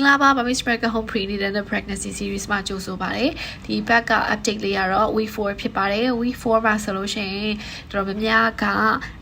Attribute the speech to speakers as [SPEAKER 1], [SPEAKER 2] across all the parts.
[SPEAKER 1] င်္ဂလာပါ Mami Spraker Home Prenatal and Pregnancy Series မှာကြိုဆိုပါရစေဒီဘက်က update လေးကတော့ week 4ဖြစ်ပါတယ် week 4မှာဆိုလို့ရှိရင်တော်တော်များများက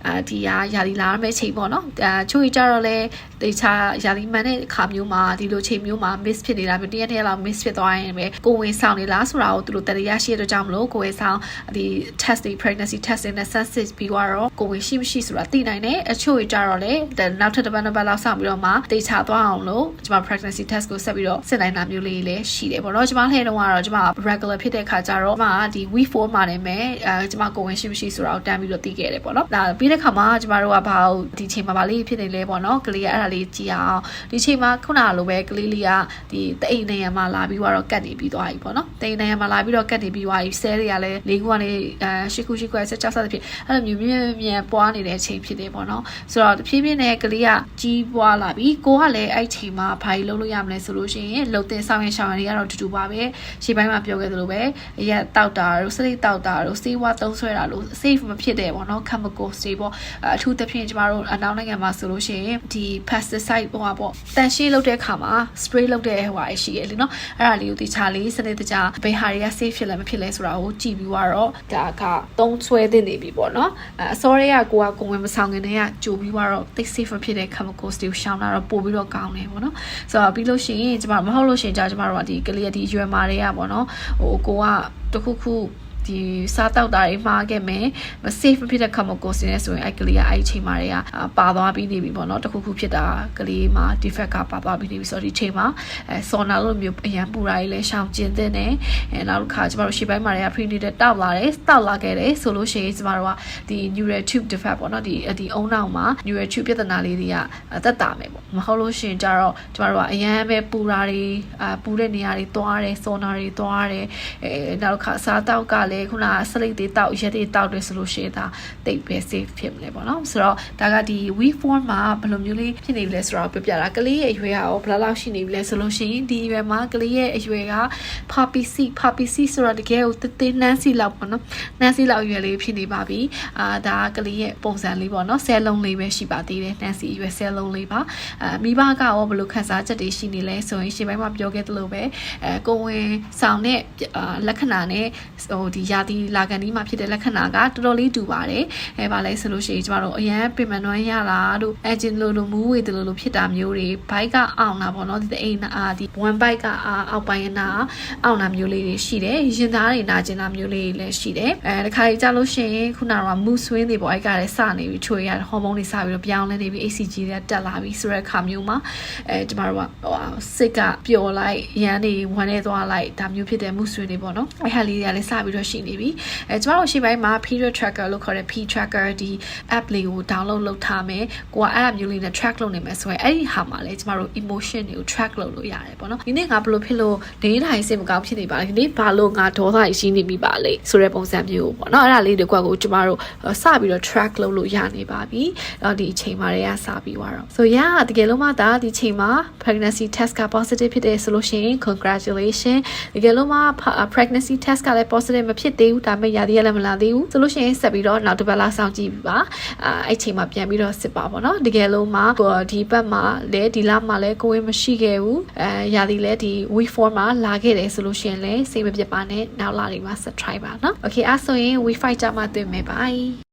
[SPEAKER 1] အာဒီဟာယာလီလာမယ့်ချိန်ပေါ့နော်အဲချိုးကြီးကြတော့လေတေချာယာလီမှန်တဲ့အခါမျိုးမှာဒီလိုချိန်မျိုးမှာ miss ဖြစ်နေတာမျိုးတရက်တရက်လောက် miss ဖြစ်သွားရင်ပဲကိုဝင်ဆောင်နေလားဆိုတာကိုသူတို့တရရရှိတဲ့ကြောင့်မလို့ကိုဝင်ဆောင်ဒီ test တွေ pregnancy testing နဲ့ census ပြီးတော့ကိုဝင်ရှိမရှိဆိုတာသိနိုင်တယ်အချို့ကြီးကြတော့လေနောက်ထပ်တစ်ပတ်နှစ်ပတ်လောက်ဆောင်ပြီးတော့မှတေချာသွားအောင်လို့ကျွန်မ pregnancy test ကိုဆက်ပြီးတော့စစ်နိုင်တာမျိုးလေးလည်းရှိတယ်ပေါ့နော်ကျွန်မလှည့်တော့ကတော့ကျွန်မ regular ဖြစ်တဲ့ခါကျတော့ကျွန်မဒီ week 4မှာနေမယ်အဲကျွန်မကိုဝင်ရှိမရှိဆိုတာကိုတန်းပြီးတော့သိခဲ့တယ်ပေါ့နော်ဒါပြီးတဲ့ခါမှာကျွန်မတို့ကဘာလို့ဒီချိန်မှာဗာလေးဖြစ်နေလဲပေါ့နော်ကလေးကအဲ့ဒါလေးကြည့်အောင်ဒီချိန်မှာခုနလိုပဲကလေးလေးကဒီတအိမ်နေရမှာလာပြီးတော့ကတ်နေပြီးသွားပြီပေါ့နော်တအိမ်နေရမှာလာပြီးတော့ကတ်နေပြီးသွားပြီဆဲတွေကလည်းလေးခုကနေအဲရှစ်ခုရှစ်ခုဆက်ချက်ဆက်ဖြစ်အဲ့လိုမျိုးမြင်မြင်ပွားနေတဲ့အချိန်ဖြစ်တယ်ပေါ့နော်ဆိုတော့တဖြည်းဖြည်းနဲ့ကလေးကကြီးပွားလာပြီကိုကလည်းအဲ့ချိန်မှာဘာကြီးလုပ်လို့ရမလဲဆိုလို့ရှိရင်လှုပ်တဲ့ဆောင်ရင်ရှောင်းရင်တွေကတော့တူတူပါပဲရှေ့ပိုင်းမှာပြောခဲ့သလိုပဲအရက်တောက်တာတို့စလိတ်တောက်တာတို့စေးဝါသုံးဆွဲတာလို့ safe မဖြစ်တဲ့ပေါ့နော် chemicals တွေပေါ့အထူးသဖြင့်ကျမတို့အနောက်နိုင်ငံမှာဆိုလို့ရှိရင်ဒီ pesticide ပေါ့ပေါ့တန်ရှင်းလုပ်တဲ့အခါမှာ spray လုပ်တဲ့ဟိုဟာရှိရလေနော်အဲ့ဒါလေးကိုတခြားလေးစနစ်တကျဘယ်ဟာတွေက safe ဖြစ်လဲမဖြစ်လဲဆိုတာကိုကြည့်ပြီးတော့ဒါကသုံးဆွဲသင့်နေပြီပေါ့နော်အစောတွေကကိုကကိုဝင်မဆောင်ခင်တည်းကကြိုပြီးတော့သိ safe မဖြစ်တဲ့ chemicals တွေကိုရှောင်လာတော့ပို့ပြီးတော့ကောင်းတယ်ပေါ့နော်ဆိုတော့ပြီးလို့ရှိရင်ကျမမဟုတ်လို့ရှိရင်ကြာကျမတို့ကဒီကလေးကဒီရွယ်မာတွေကပေါ့နော်ဟိုကိုကတခုခု ဒီစားတောက်တာတွေမှားခဲ့မယ်မ safe ဖြစ်တဲ့ chemical စနေဆိုရင်အဲ့ကလေးကအဲ့ဒီချိန်မှာတွေကပါသွားပြီးနေပြီပေါ့နော်တခုခုဖြစ်တာကလေးမှာ defect ကပါသွားပြီးနေပြီဆိုတော့ဒီချိန်မှာအဲ sauna လို့မျိုးအရန်ပူတာကြီးလဲရှောင်ကျင်တဲ့နဲ့အဲနောက်တစ်ခါကျမတို့ရှေ့ပိုင်းမှာတွေက prenatal တောက်လာတယ်တောက်လာခဲ့တယ်ဆိုလို့ရှိရင်ကျမတို့ကဒီ neural tube defect ပေါ့နော်ဒီဒီအုံနောက်မှာ neural tube ပြဿနာလေးတွေကသက်တာမယ်ပေါ့မဟုတ်လို့ရှိရင်ကျတော့ကျမတို့ကအရန်ပဲပူတာတွေအာပူတဲ့နေရာတွေသွားတယ် sauna တွေသွားတယ်အဲနောက်တစ်ခါစားတောက်ကလည်းခုနဆလိတ်တွေတောက်ရက်တွေတောက်တယ်ဆိုလို့ရှိရင်ဒါတိတ်ပဲ safe ဖြစ်မလဲပေါ့နော်ဆိုတော့ဒါကဒီ week 4မှာဘယ်လိုမျိုးလေးဖြစ်နေပြီလဲဆိုတော့ပြောပြတာကလေးရဲ့အရွယ်ကရောဘယ်လောက်ရှိနေပြီလဲဆိုလို့ရှိရင်ဒီအရွယ်မှာကလေးရဲ့အရွယ်က poppy seed poppy seed ဆိုတော့တကယ်ကိုတသေးနန်းစီလောက်ပေါ့နော်နန်းစီလောက်အရွယ်လေးဖြစ်နေပါပြီအာဒါကလေးရဲ့ပုံစံလေးပေါ့နော်ဆဲလုံးလေးပဲရှိပါသေးတယ်နန်းစီအရွယ်ဆဲလုံးလေးပါအာမိဘကရောဘယ်လိုခန်းစားချက်တွေရှိနေလဲဆိုရင်ရှေ့ပိုင်းမှာပြောခဲ့သလိုပဲအဲကိုဝင်ဆောင်တဲ့လက္ခဏာနဲ့ဟိုဒီယာတီလာကန်ဒီမှာဖြစ်တဲ့လက္ခဏာကတော်တော်လေးတူပါတယ်အဲပါလဲဆိုလို့ရှိရင်ကျမတို့အရန်ပင်မနွမ်းရလာတို့အဂျင်လိုလိုမူးဝေတလိုလိုဖြစ်တာမျိုးတွေဘိုက်ကအောင်တာပေါ့နော်ဒီအိမ်အာဒီ1ဘိုက်ကအာအောက်ပိုင်းနာအောင်တာမျိုးလေးတွေရှိတယ်ရင်သားတွေနာကျင်တာမျိုးလေးတွေလည်းရှိတယ်အဲတခါကြီးကြာလို့ရှိရင်ခုနကတော့မူဆွင်းတွေပေါ့အဲ့ကလည်းစနေပြီချွေရဟော်မုန်းတွေစပြီးတော့ပြောင်းလဲနေပြီ ACG တွေတက်လာပြီဆိုတဲ့အခါမျိုးမှာအဲကျမတို့ကဟိုစိတ်ကပျော်လိုက်ရန်တွေဝမ်းနေသွားလိုက်ဒါမျိုးဖြစ်တဲ့မူဆွင်းတွေပေါ့နော်အဲ့ဟာလေးတွေကလည်းစပြီးတော့ရှိနေပြီအဲကျမတို့ရှေ့ပိုင်းမှာ period tracker လို့ခေါ်တဲ့ P tracker ဒီ app လေးကို download လုပ်ထားမယ်ကိုကအဲ့အမျိုးလေးနဲ့ track လုပ်နေမယ်ဆိုရင်အဲ့ဒီဟာမှာလည်းကျမတို့ emotion တွေကို track လုပ်လို့ရတယ်ပေါ့နော်ဒီနေ့ငါဘယ်လိုဖြစ်လို့နေတိုင်းစိတ်မကောင်းဖြစ်နေပါလဲဒီနေ့ဘာလို့ငါဒေါသရှိနေမိပါလဲဆိုတဲ့ပုံစံမျိုးပေါ့နော်အဲ့ဒါလေးတွေကကိုကျမတို့စပြီးတော့ track လုပ်လို့ရနေပါပြီတော့ဒီအချိန်မှာတွေကစပြီးသွားတော့ so yeah တကယ်လို့မှဒါဒီချိန်မှာ pregnancy test က positive ဖြစ်တယ်ဆိုလို့ရှိရင် congratulation တကယ်လို့မှ pregnancy test ကလည်း positive မဖြစ်သေးဘူးဒါပေမဲ့ရာသီကလည်းမလာသေးဘူးဆိုလို့ရှိရင်ဆက်ပြီးတော့နောက်တစ်ပတ်လောက်စောင့်ကြည့်ပါအာအဲ့ချိန်မှာပြန်ပြီးတော့စစ်ပါပေါ့နော်တကယ်လို့မှဒီဘက်မှာလည်းဒီလမှာလည်းကိုယ်ဝင်မရှိခဲ့ဘူးအဲရာသီလည်းဒီ week 4မှာလာခဲ့တယ်ဆိုလို့ရှိရင်လည်းစိတ်မပြတ်ပါနဲ့နောက်လာတွေမှာဆက် try ပါနော် okay အဲ့ဆိုရင် week 5ကြမှာတွေ့မယ် bye